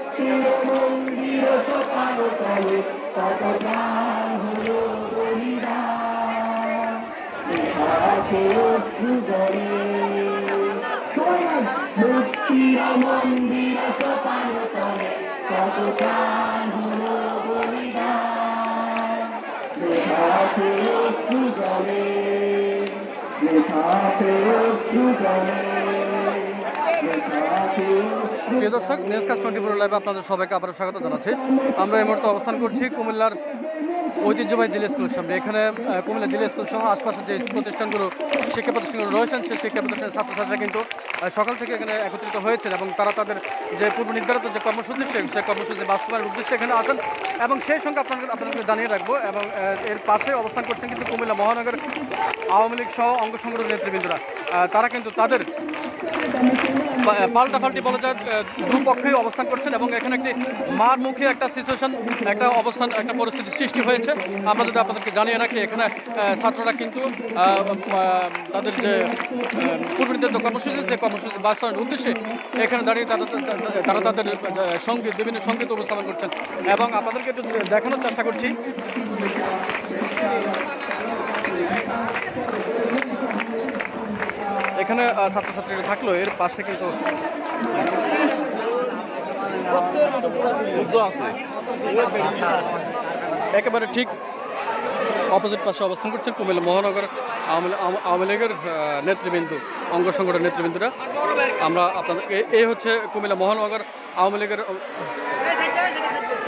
মুক্তির মন্দির সোপান তলে প্রিয় দর্শক নিউজ টোয়েন্টি ফোর লাইভে আপনাদের সবাইকে আবারও স্বাগত জানাচ্ছি। আমরা এই মুহূর্তে অবস্থান করছি কুমিল্লার ঐতিহ্যবাহী জিলা স্কুলের সামনে। এখানে কুমিল্লা জিলা স্কুল সহ আশপাশের যে প্রতিষ্ঠানগুলো, শিক্ষা প্রতিষ্ঠানগুলো রয়েছেন, সেই শিক্ষা প্রতিষ্ঠানের ছাত্রছাত্রীরা কিন্তু সকাল থেকে এখানে একত্রিত হয়েছেন এবং তারা তাদের যে পূর্ব নির্ধারিত যে কর্মসূচি সেই- কর্মসূচি বাস্তবায়নের উদ্দেশ্যে এখানে আসেন এবং সেই সঙ্গে আপনাদের, আপনাদেরকে জানিয়ে রাখব এবং এর পাশে অবস্থান করছেন কিন্তু কুমিল্লা মহানগর আওয়ামী লীগ সহ অঙ্গ সংগঠনের নেতৃবৃন্দরা। তারা কিন্তু তাদের পাল্টাপাল্টি বলা যায় দুপক্ষেই অবস্থান করছেন এবং এখানে একটি মারমুখী একটা সিচুয়েশন একটা অবস্থান, একটা পরিস্থিতি সৃষ্টি হয়েছে। আমরা যদি আপনাদেরকে জানিয়ে রাখি, এখানে ছাত্ররা কিন্তু তাদের যে পূর্ব নির্ধারিত কর্মসূচি, সেই কর্মসূচি বাস্তবায়নের উদ্দেশ্যে এখানে দাঁড়িয়ে তাদের তারা তাদের সংগীত বিভিন্ন সংগীত উপস্থাপন করছেন। এবং আপনাদেরকে একটু দেখানোর চেষ্টা করছি। এখানে ছাত্রছাত্রীরা থাকল, এর পাশে কিন্তু একেবারে ঠিক অপোজিট পাশে অবস্থান করছেন কুমিল্লা মহানগর আওয়ামী লীগের নেতৃবৃন্দু, অঙ্গ সংগঠনের নেতৃবৃন্দুরা। আমরা আপনাদের এই হচ্ছে কুমিল্লা মহানগর আওয়ামী লীগের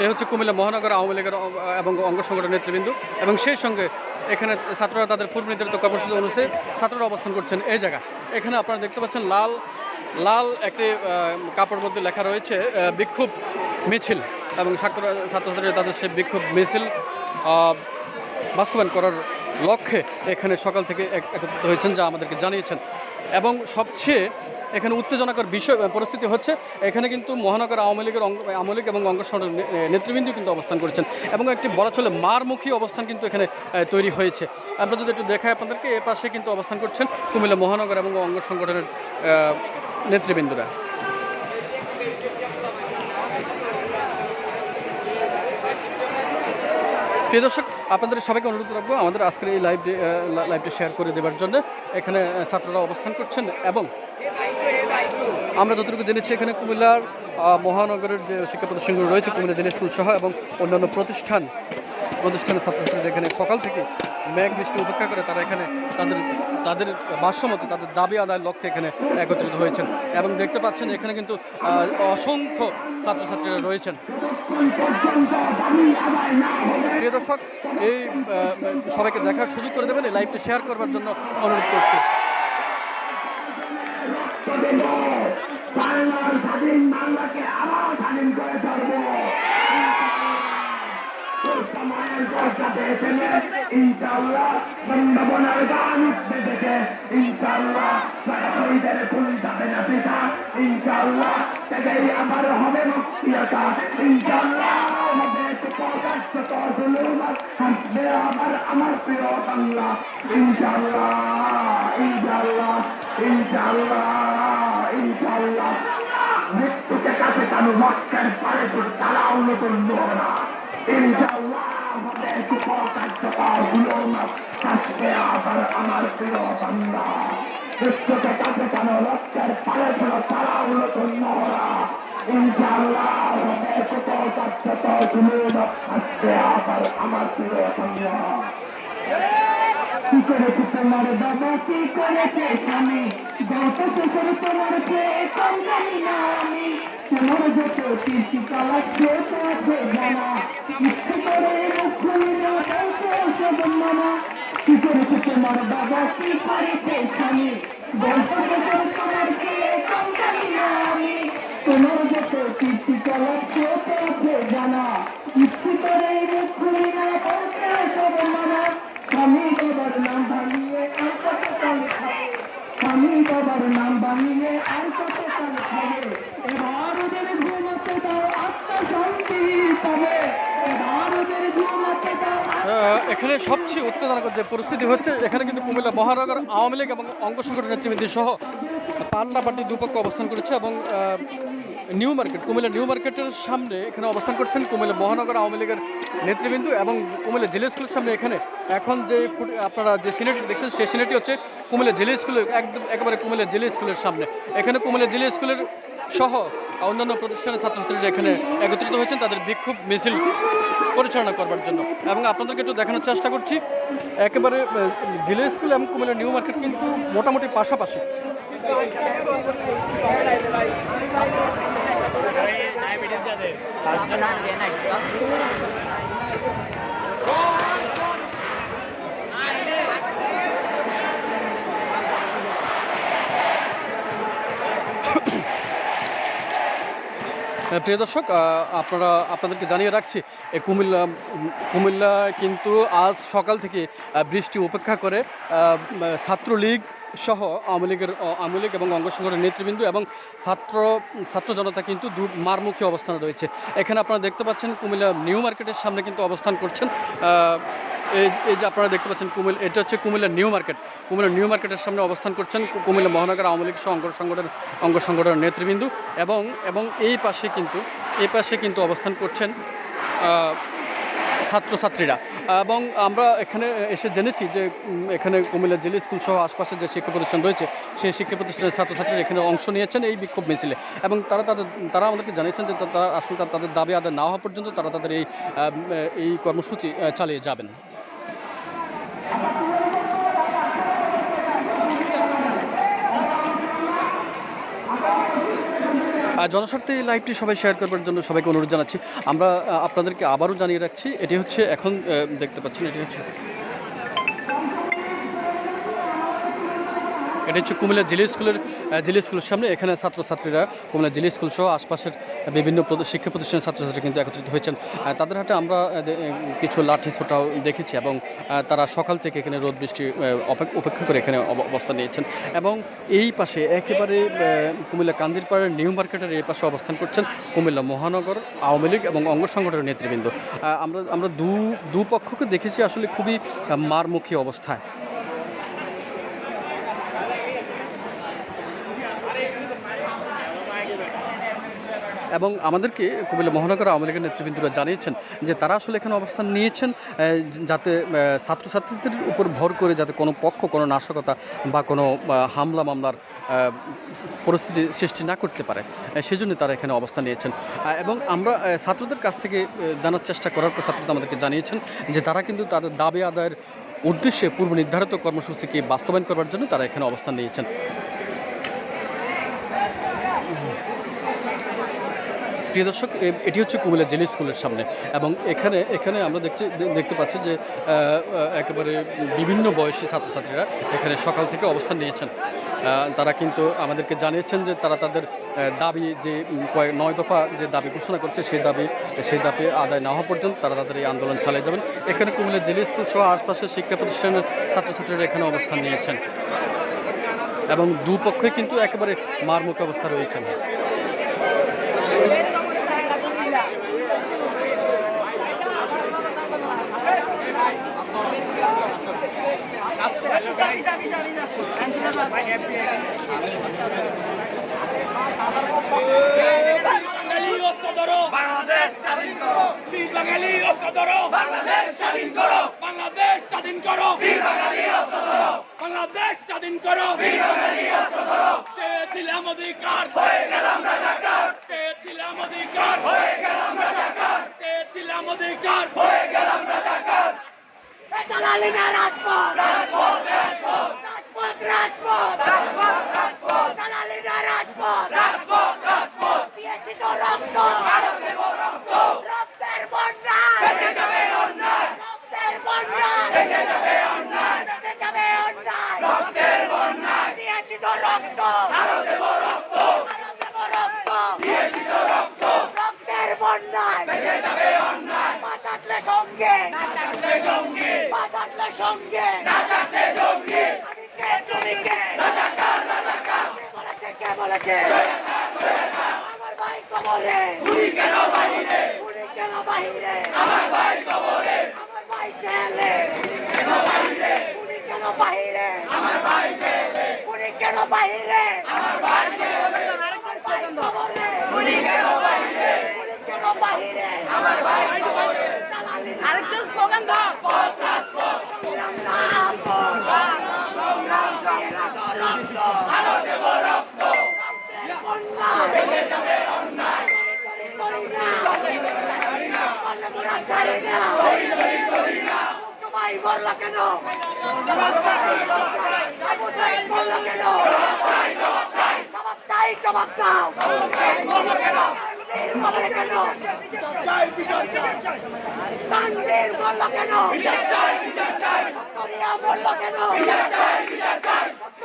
এই হচ্ছে কুমিল্লা মহানগর আওয়ামী লীগের এবং অঙ্গ সংগঠন নেতৃবৃন্দ। এবং সেই সঙ্গে এখানে ছাত্ররা তাদের পূর্ব নির্ধারিত কর্মসূচি অনুযায়ী ছাত্ররা অবস্থান করছেন এই জায়গা এখানে আপনারা দেখতে পাচ্ছেন লাল লাল একটি কাপড় মধ্যে লেখা রয়েছে বিক্ষোভ মিছিল। এবং ছাত্র ছাত্রছাত্রীরা তাদের সেই বিক্ষোভ মিছিল বাস্তবায়ন করার লক্ষ্যে এখানে সকাল থেকে এক- একত্রিত হয়েছেন যা আমাদেরকে জানিয়েছেন। এবং সবচেয়ে এখানে উত্তেজনাকর বিষয় পরিস্থিতি হচ্ছে, এখানে কিন্তু মহানগর আওয়ামী লীগের অঙ্গ আওয়ামী লীগ এবং অঙ্গ সংগঠনের নেতৃবৃন্দ কিন্তু অবস্থান করেছেন। এবং একটি বলা চলে মারমুখী অবস্থান কিন্তু এখানে তৈরি হয়েছে। আমরা যদি একটু দেখাই আপনাদেরকে, এ পাশে কিন্তু অবস্থান করছেন কুমিল্লা মহানগর এবং অঙ্গ সংগঠনের নেতৃবৃন্দরা। প্রিয় দর্শক, আপনাদের সবাইকে অনুরোধ রাখব আমাদের আজকের এই লাইভ লাইভটা শেয়ার করে দেবার জন্য। এখানে ছাত্ররা অবস্থান করছেন এবং আমরা যতটুকু জেনেছি, এখানে কুমিল্লার মহানগরের যে শিক্ষা প্রতিষ্ঠানগুলো রয়েছে, কুমিল্লা জেলা স্কুল সহ এবং অন্যান্য প্রতিষ্ঠান প্রতিষ্ঠানের ছাত্রছাত্রীরা এখানে সকাল থেকে মেঘ বৃষ্টি উপেক্ষা করে তারা এখানে তাদের তাদের ভাষ্যমতে তাদের দাবি আদায়ের লক্ষ্যে এখানে একত্রিত হয়েছেন। এবং দেখতে পাচ্ছেন এখানে কিন্তু অসংখ্য ছাত্রছাত্রীরা রয়েছেন। প্রিয় দর্শক, এই সবাইকে দেখার সুযোগ করে দেবেন, এই লাইভটি শেয়ার করবার জন্য অনুরোধ করছি। স্বাধীন বাংলাকে আবার স্বাধীন করে ইনশাল্লাহ সম্ভাবনার ফুল যাবে না পিতা আমার প্রিয় বাংলা ইনশাল্লাহ ইনশাল্লাহ ইনশাল্লাহ ইনশাল্লাহ মৃত্যুকে কাছে কানু মক্কের পারে তোর তারাও নতুন নোরা ইনশাল্লাহ হবে কুপকার্যকরগুলো হাসবে আবার আমার প্রিয় বাংলা মৃত্যুকে কাছে কানু মক্কের পারে তোর তারাও নতুন নোরা ইনশাল্লাহ হবে কুপকার্যকরগুলো হাসবে আবার আমার প্রিয় বাংলা কি করেছে তোমার বাবা কি করেছে স্বামী গল্প শেষের তোমার চেয়ে কম জানি না আমি তোমার যত কীর্তি চালাচ্ছে তো আছে জানা। ইচ্ছে করে মুখ খুলি না বলতে সব মানা। কি করেছে তোমার বাবা? কি করেছে স্বামী? গল্প শেষের তোমার চেয়ে কম জানি না আমি। তোমার যত কীর্তি চালাচ্ছে তো আছে জানা। ইচ্ছে করে মুখ খুলি না বলতে সব মানা। স্বামী বাবার নাম ভাঙিয়ে আর কত কাল খাবে? স্বামী বাবার নাম ভাঙিয়ে আর কত কাল খাবে? এখানে সবচেয়ে উত্তেজনাকর যে পরিস্থিতি হচ্ছে, এখানে কিন্তু কুমিল্লা মহানগর আওয়ামী লীগ এবং অঙ্গ সংগঠন নেতৃবৃন্দ সহ পাল্লা পার্টি দুপক্ষ অবস্থান করেছে এবং নিউ মার্কেট, কুমিল্লা নিউ মার্কেটের সামনে এখানে অবস্থান করছেন কুমিল্লা মহানগর আওয়ামী লীগের নেতৃবৃন্দ এবং কুমিল্লা জেলা স্কুলের সামনে এখানে এখন যে আপনারা যে সিনেটি দেখছেন, সেই সিনেটি হচ্ছে কুমিল্লা জেলা স্কুলের, একদম একেবারে কুমিল্লা জেলা স্কুলের সামনে। এখানে কুমিল্লা জেলা স্কুলের সহ অন্যান্য প্রতিষ্ঠানের ছাত্রছাত্রীরা এখানে একত্রিত হয়েছেন তাদের বিক্ষোভ মিছিল পরিচালনা করবার জন্য এবং আপনাদেরকে একটু দেখানোর চেষ্টা করছি একেবারে জেলা স্কুল এবং কুমিল্লা নিউ মার্কেট কিন্তু মোটামুটি পাশাপাশি হ্যাঁ, প্রিয় দর্শক আপনারা, আপনাদেরকে জানিয়ে রাখছি কুমিল্লা কুমিল্লা কিন্তু আজ সকাল থেকে বৃষ্টি উপেক্ষা করে ছাত্রলীগ সহ আওয়ামী লীগের আওয়ামী লীগ এবং অঙ্গ সংগঠনের নেতৃবৃন্দ এবং ছাত্র ছাত্র জনতা কিন্তু মারমুখী অবস্থানে রয়েছে। এখানে আপনারা দেখতে পাচ্ছেন কুমিল্লা নিউ মার্কেটের সামনে কিন্তু অবস্থান করছেন। এই যে আপনারা দেখতে পাচ্ছেন কুমিল্লা এটা হচ্ছে Comilla new market. Comilla new মার্কেটের সামনে অবস্থান করছেন কুমিল্লা মহানগর আওয়ামী লীগ সহ অঙ্গ সংগঠন অঙ্গ সংগঠনের নেতৃবৃন্দ এবং এবং এই পাশে কিন্তু, এই পাশে কিন্তু অবস্থান করছেন ছাত্রছাত্রীরা। এবং আমরা এখানে এসে জেনেছি যে এখানে কুমিল্লা জেলা স্কুল সহ আশপাশের যে শিক্ষা প্রতিষ্ঠান রয়েছে, সেই শিক্ষা প্রতিষ্ঠানের ছাত্রছাত্রীরা এখানে অংশ নিয়েছেন এই বিক্ষোভ মিছিলে। এবং তারা তাদের, তারা আমাদেরকে জানিয়েছেন যে তারা আসলে তাদের দাবি আদায় না হওয়া পর্যন্ত তারা তাদের এই এই কর্মসূচি চালিয়ে যাবেন। জনস্বার্থে এই লাইভটি সবাই শেয়ার করবার জন্য সবাইকে অনুরোধ জানাচ্ছি। আমরা আপনাদেরকে আবারও জানিয়ে রাখছি, এটি হচ্ছে এখন দেখতে পাচ্ছেন, এটি হচ্ছে এটা হচ্ছে কুমিল্লা জিলি স্কুলের জিলি স্কুলের সামনে। এখানে ছাত্রছাত্রীরা কুমিল্লা জিলি স্কুল সহ আশপাশের বিভিন্ন শিক্ষা প্রতিষ্ঠানের ছাত্রছাত্রী কিন্তু একত্রিত হয়েছেন। তাদের হাতে আমরা কিছু লাঠি ছোটাও দেখেছি এবং তারা সকাল থেকে এখানে রোদ বৃষ্টি উপেক্ষা করে এখানে অব- অবস্থান নিয়েছেন এবং এই পাশে একেবারে কুমিল্লা কান্দিরপাড়ের নিউ মার্কেটের এই পাশে অবস্থান করছেন কুমিল্লা মহানগর আওয়ামী লীগ এবং অঙ্গ সংগঠনের নেতৃবৃন্দ। আমরা আমরা দু, দুপক্ষকে দেখেছি আসলে খুবই মারমুখী অবস্থায়। এবং আমাদেরকে কুমিল্লা মহানগর আওয়ামী লীগের নেতৃবৃন্দরা জানিয়েছেন যে তারা আসলে এখানে অবস্থান নিয়েছেন যাতে ছাত্রছাত্রীদের উপর ভর করে যাতে কোনো পক্ষ, কোনো নাশকতা বা কোনো হামলা মামলার পরিস্থিতি সৃষ্টি না করতে পারে। সেজন্য তারা এখানে অবস্থান নিয়েছেন। এবং আমরা ছাত্রদের কাছ থেকে জানার চেষ্টা করার পর ছাত্ররা আমাদেরকে জানিয়েছেন যে তারা কিন্তু তাদের দাবি আদায়ের উদ্দেশ্যে পূর্ব নির্ধারিত কর্মসূচিকে বাস্তবায়ন করার জন্য তারা এখানে অবস্থান নিয়েছেন। প্রিয় দর্শক এটি হচ্ছে কুমিল্লা জেলি স্কুলের সামনে এবং এখানে এখানে আমরা দেখছি দেখতে পাচ্ছি যে একেবারে বিভিন্ন বয়সী ছাত্রছাত্রীরা এখানে সকাল থেকে অবস্থান নিয়েছেন। তারা কিন্তু আমাদেরকে জানিয়েছেন যে তারা তাদের দাবি যে কয়েক, নয় দফা যে দাবি ঘোষণা করছে, সেই দাবি সেই দাবি আদায় না হওয়া পর্যন্ত তারা তাদের এই আন্দোলন চালিয়ে যাবেন। এখানে কুমিল্লা জেলি স্কুল সহ আশপাশের শিক্ষা প্রতিষ্ঠানের ছাত্রছাত্রীরা এখানে অবস্থান নিয়েছেন এবং দুপক্ষে কিন্তু একেবারে মারমুখী অবস্থা রয়েছেন বাঙালি ঐক্য ধরো বাংলাদেশ স্বাধীন করো। বীর বাঙালি ঐক্য ধরো। বাংলাদেশ স্বাধীন করো। বাংলাদেশ স্বাধীন করো। বীর বাঙালি ঐক্য ধরো। বাংলাদেশ স্বাধীন করো। বীর বাঙালি ঐক্য ধরো। চেয়েছিলাম অধিকার। হয়ে গেলাম রাজাকার। চেয়েছিলাম অধিকার। হয়ে গেলাম রাজাকার। চেয়েছিলাম অধিকার। হয়ে গেলাম রাজাকার। দালালিনা রাজপথ। রাজপথ রাজপথ। রাজপথ রাজপথ রাজপথ। দালালিনা রাজপথ রাজপথ রাজপথ। দিয়েছি তো রক্ত। রক্তের বন্যা বেঁচে যাবে অন্যায়। রক্তের বন্যা বেঁচে যাবে অন্যায়। বেঁচে যাবে অন্যায়। রক্তের বন্যায়। দিয়েছি তো রক্ত। আরও দেব রক্ত। আরও দেব রক্ত। দিয়েছি তো রক্ত। রক্তের বন্যায়। বেঁচে যাবে অন্যায়। বাঁচাতলে সঙ্গে। না থাকলে জঙ্গি বাঁচাতলে সঙ্গে। না থাকলে জঙ্গি আমি কে তুমি কে রাজাকার রাজাকার বলেছে কে বলেছে আমার ভাই কবরে তুই কেন বাহিরে উনি কেন বাহিরে আমার ভাই কবরে আমার স্লোগান দাও সংগ্রাম না সংগ্রাম সংগ্রাম রক্ত আলো দেব রক্ত রক্তের বন্যা বেঁচে যাবে অন্যায়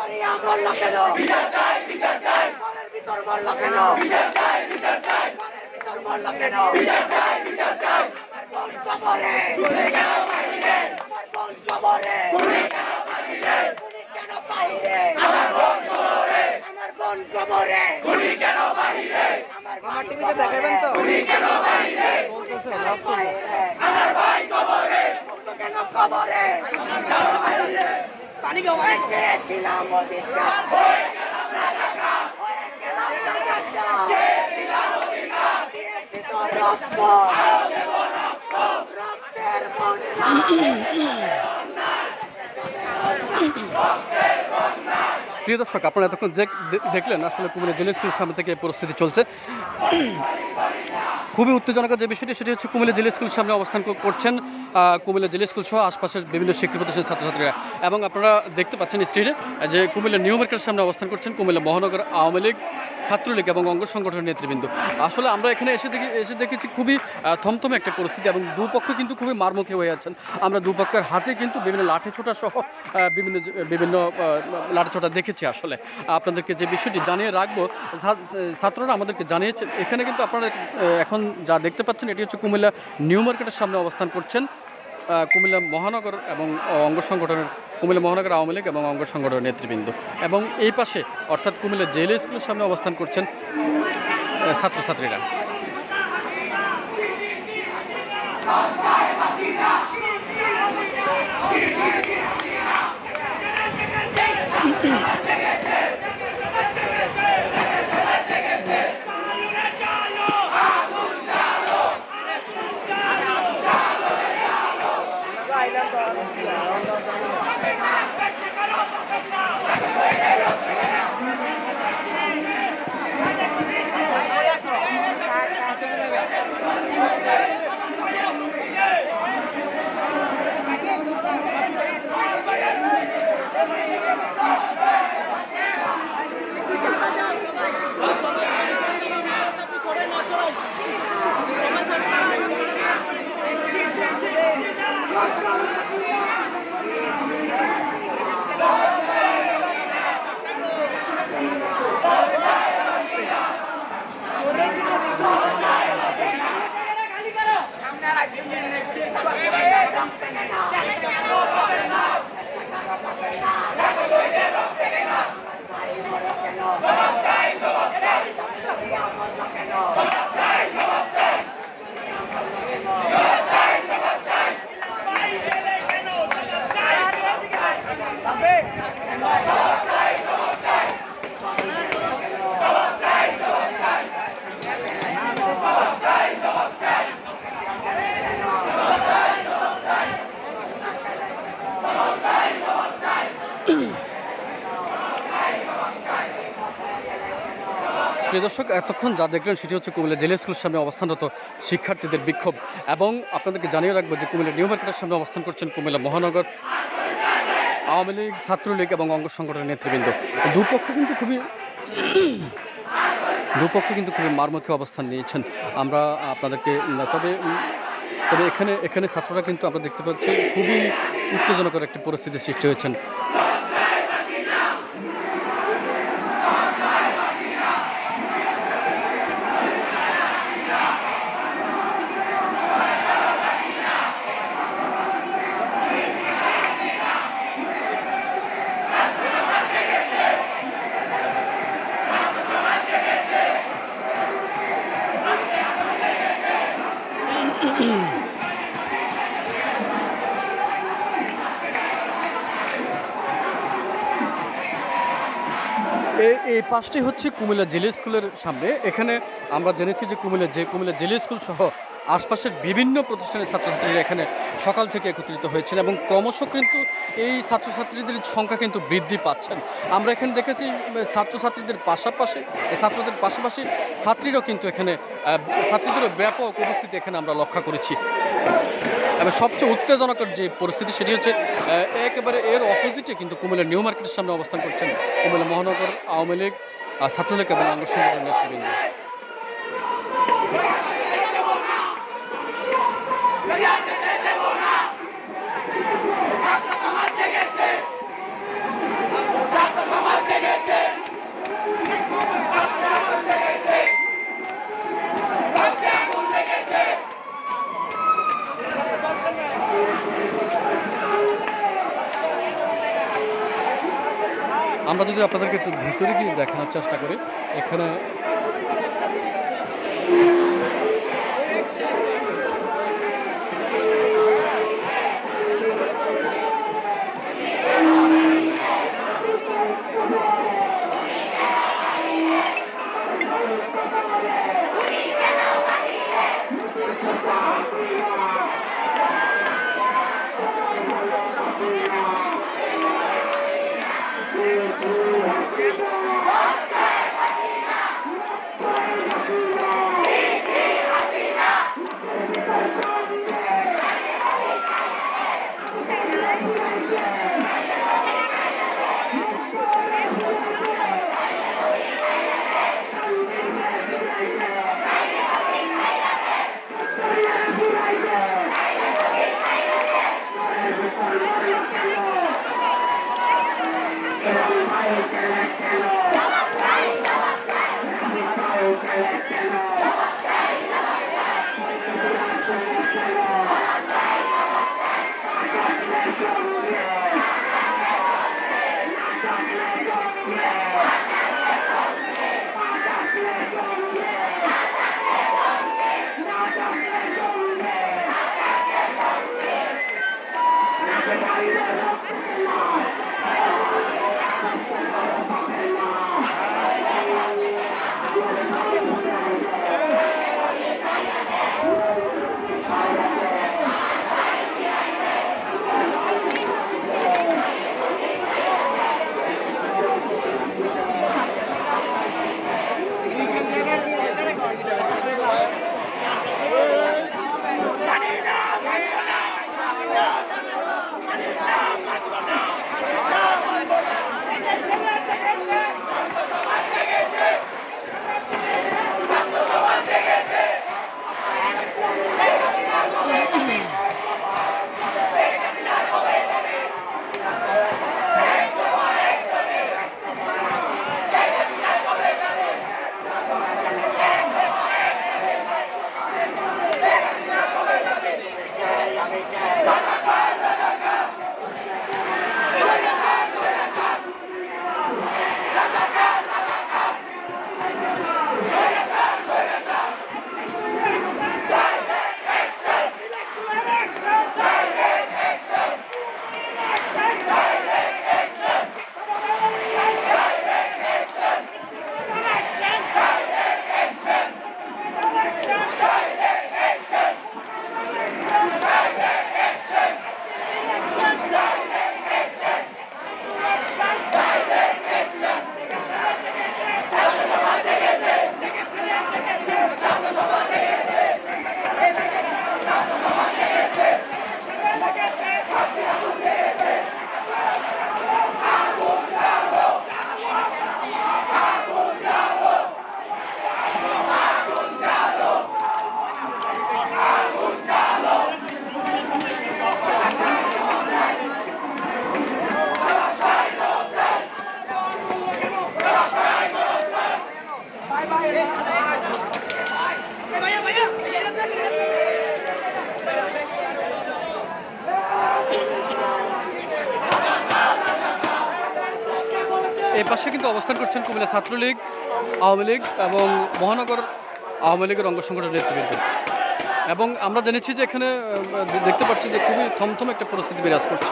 তোমায় বললা কেন? জবাব চাই জবাব চাই। দাও তানভীর বললা কেন? বললা কেন সত্তরিয়া বললা কেন ঘরের ভিতর বললা কেন? ঘরের কেন আমার বোন কবরে আমার বোন কবরে কেন বাহিরে? আমার বোন কবরে আমার বোন কবরে উনি কেন বাহিরে? আমার বোন টিভিতে দেখাবেন তো? উনি কেন বাহিরে? উনি কেন বাহিরে? আমার ভাই কবরে কেন কবরে? পানি কবরে চেয়েছিলাম অধিকার হয়ে গেলাম রাজা হয়ে গেলাম রাজা চেয়েছিলাম অধিকার দিয়েছি তো রক্ত রক্তের বন্যা প্রিয় দর্শক আপনারা এতক্ষণ দেখলেন আসলে কুমিল্লা জেলা স্কুলের সামনে থেকে পরিস্থিতি চলছে। খুবই উত্তেজনক যে বিষয়টি, সেটি হচ্ছে কুমিল্লা জেলা স্কুলের সামনে অবস্থান করছেন কুমিল্লা জেলা স্কুল সহ আশপাশের বিভিন্ন শিক্ষা প্রতিষ্ঠানের ছাত্রছাত্রীরা। এবং আপনারা দেখতে পাচ্ছেন স্ত্রীর যে কুমিল্লা নিউ মার্কেটের সামনে অবস্থান করছেন কুমিল্লা মহানগর আওয়ামী লীগ। ছাত্রলীগ এবং অঙ্গ সংগঠনের নেতৃবৃন্দ। আসলে আমরা এখানে এসে দেখি এসে দেখেছি খুবই থমথমে একটা পরিস্থিতি এবং দুপক্ষ কিন্তু খুবই মারমুখী হয়ে আছেন আমরা দুপক্ষের হাতে কিন্তু বিভিন্ন লাঠি ছোটা সহ বিভিন্ন বিভিন্ন আহ, লাঠি ছোটা দেখেছি আসলে। আপনাদেরকে যে বিষয়টি জানিয়ে রাখব ছাত্ররা আমাদেরকে জানিয়েছেন এখানে কিন্তু আপনারা এখন যা দেখতে পাচ্ছেন এটি হচ্ছে কুমিল্লা নিউ মার্কেটের সামনে অবস্থান করছেন কুমিল্লা মহানগর এবং অঙ্গ সংগঠনের কুমিল্লা মহানগর আওয়ামী লীগ এবং অঙ্গ সংগঠনের নেতৃবৃন্দ। এবং এই পাশে, অর্থাৎ কুমিল্লা জেল স্কুলের সামনে অবস্থান করছেন আহ, ছাত্রছাত্রীরা দর্শক, এতক্ষণ যা দেখলেন সেটি হচ্ছে কুমিল্লা জেলা স্কুলের সামনে অবস্থানরত শিক্ষার্থীদের বিক্ষোভ এবং আপনাদেরকে জানিয়ে রাখব যে কুমিল্লা নিউ মার্কেটের সামনে অবস্থান করছেন কুমিল্লা মহানগর আওয়ামী লীগ, ছাত্রলীগ এবং অঙ্গ সংগঠনের নেতৃবৃন্দ। দুপক্ষ কিন্তু খুবই দুপক্ষ কিন্তু খুবই মারমুখী অবস্থান নিয়েছেন। আমরা আপনাদেরকে, তবে তবে এখানে এখানে ছাত্ররা কিন্তু আমরা দেখতে পাচ্ছি খুবই উত্তেজনকর একটি পরিস্থিতির সৃষ্টি হয়েছেন। এই পাঁচটি হচ্ছে কুমিল্লা জেলি স্কুলের সামনে। এখানে আমরা জেনেছি যে কুমিল্লা যে কুমিল্লা জেলি স্কুল সহ আশপাশের বিভিন্ন প্রতিষ্ঠানের ছাত্রছাত্রীরা এখানে সকাল থেকে একত্রিত হয়েছেন এবং ক্রমশ কিন্তু এই ছাত্রছাত্রীদের সংখ্যা কিন্তু বৃদ্ধি পাচ্ছেন আমরা এখানে দেখেছি ছাত্রছাত্রীদের পাশাপাশি ছাত্রদের পাশাপাশি ছাত্রীরাও কিন্তু এখানে ছাত্রীদেরও ব্যাপক উপস্থিতি এখানে আমরা লক্ষ্য করেছি। এবং সবচেয়ে উত্তেজনকর যে পরিস্থিতি সেটি হচ্ছে একেবারে এর অপোজিটে কিন্তু কুমিল্লা নিউ মার্কেটের সামনে অবস্থান করছেন কুমিল্লা মহানগর আওয়ামী লীগ ছাত্রলীগ এবং অঙ্গ সংগঠনের নেতৃবৃন্দ। আমরা যদি আপনাদেরকে একটু ভিতরে গিয়ে দেখানোর চেষ্টা করি এখানে Yeah. করছেন কুমিল্লা ছাত্রলীগ, আওয়ামী লীগ এবং মহানগর আওয়ামী লীগের অঙ্গ সংগঠনের নেতৃবৃন্দ। এবং আমরা জেনেছি যে এখানে দেখতে পাচ্ছি যে খুবই থমথম একটা পরিস্থিতি বিরাজ করছে।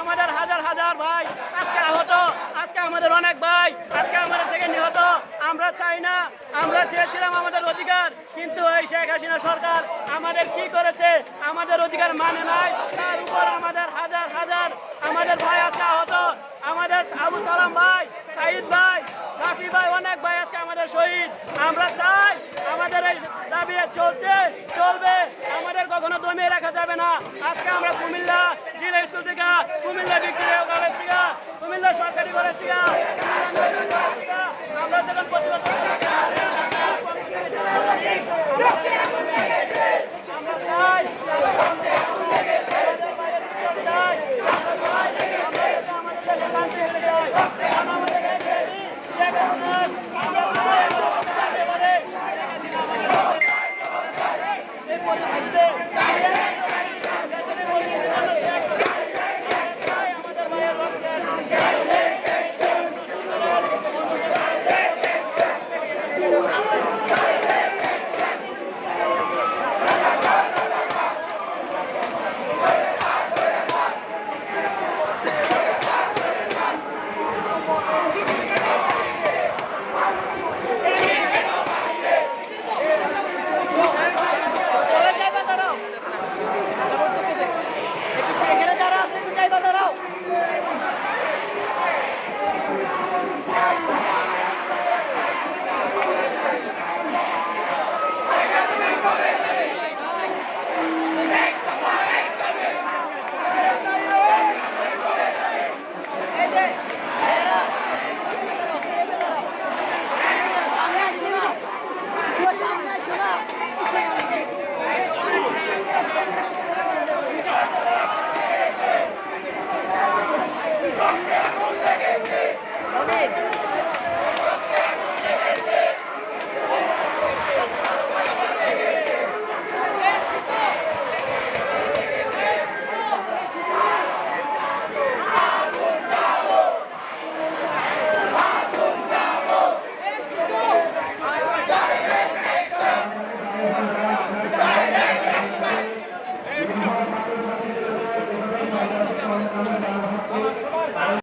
আমাদের হাজার হাজার ভাই আজকে আহত, আজকে আমাদের অনেক আমরা চাই না, আমরা চেয়েছিলাম আমাদের অধিকার, কিন্তু এই শেখ হাসিনা সরকার আমাদের কি করেছে, আমাদের অধিকার মানে নাই, তার উপর আমাদের হাজার হাজার, আমাদের ভাই আছে আহত, আমাদের আবু সালাম ভাই, সাইদ ভাই, রাফি ভাই, অনেক ভাই আছে আমাদের শহীদ। আমরা চাই আমাদের এই দাবি চলছে, চলবে, আমাদের কখনো দমিয়ে রাখা যাবে না। আজকে আমরা কুমিল্লা জিলা স্কুল থেকে কুমিল্লা ভিক্টোরিয়া কলেজ থেকে কুমিল্লা সরকারি কলেজ থেকে আমরা যখন প্রতিবাদ আমরা চাই এই পরিস্থিতিতে Jai it!